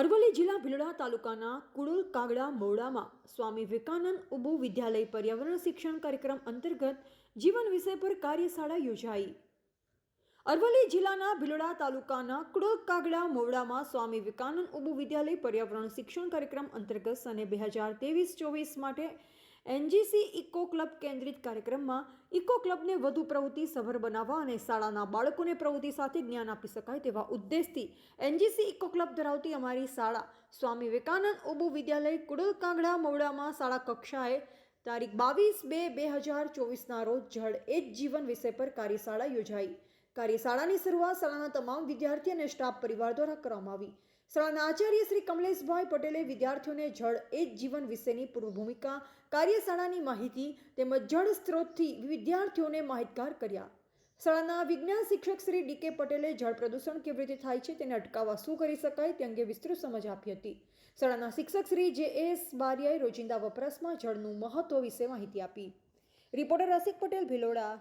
અરવલ્લી જિલ્લા ભીલડા તાલુકાના કુડુલ કાગડા મોડામાં સ્વામી વિવેકાનંદ ઉબુ વિદ્યાલય પર્યાવરણ શિક્ષણ કાર્યક્રમ અંતર્ગત જીવન વિષય પર કાર્યશાળા યોજાઈ. અરવલ્લી જિલ્લાના ભિલોડા તાલુકાના કુડક કાગડા મોવડામાં સ્વામી વિવેકાનંદ ઉબુ વિદ્યાલય પર્યાવરણ શિક્ષણ કાર્યક્રમ અંતર્ગત સને બે હજાર ત્રેવીસ ચોવીસ માટે એનજીસી ઇકો ક્લબ કેન્દ્રિત કાર્યક્રમમાં ઇકો ક્લબને વધુ પ્રવૃત્તિ સભર બનાવવા અને શાળાના બાળકોને પ્રવૃત્તિ સાથે જ્ઞાન આપી શકાય તેવા ઉદ્દેશથી એનજીસી ઇકો ક્લબ ધરાવતી અમારી શાળા સ્વામી વિવેકાનંદ ઓબુ વિદ્યાલય કુડલ કાંગડા મવડામાં શાળા કક્ષાએ તારીખ બાવીસ બે બે હજાર ચોવીસના રોજ જળ એ જ જીવન વિષય પર કાર્યશાળા યોજાઈ. કાર્યશાળાની શરૂઆત શાળાના તમામ વિદ્યાર્થી અને સ્ટાફ પરિવાર દ્વારા કરવામાં આવી. શાળાના આચાર્ય શ્રી કમલેશભાઈ પટેલે વિદ્યાર્થીઓને જળ એ જ જીવન વિશેની પૂર્વ ભૂમિકા કાર્યશાળાની માહિતી તેમજ જળ સ્ત્રોતથી વિદ્યાર્થીઓને માહિતગાર કર્યા. શાળાના વિજ્ઞાન શિક્ષક શ્રી ડી કે પટેલે જળ પ્રદૂષણ કેવી રીતે થાય છે તેને અટકાવવા શું કરી શકાય તે અંગે વિસ્તૃત સમજ આપી હતી. શાળાના શિક્ષક શ્રી જે એસ બારિયાએ રોજિંદા વપરાશમાં જળનું મહત્વ વિશે માહિતી આપી. રિપોર્ટર રસિક પટેલ ભિલોડા.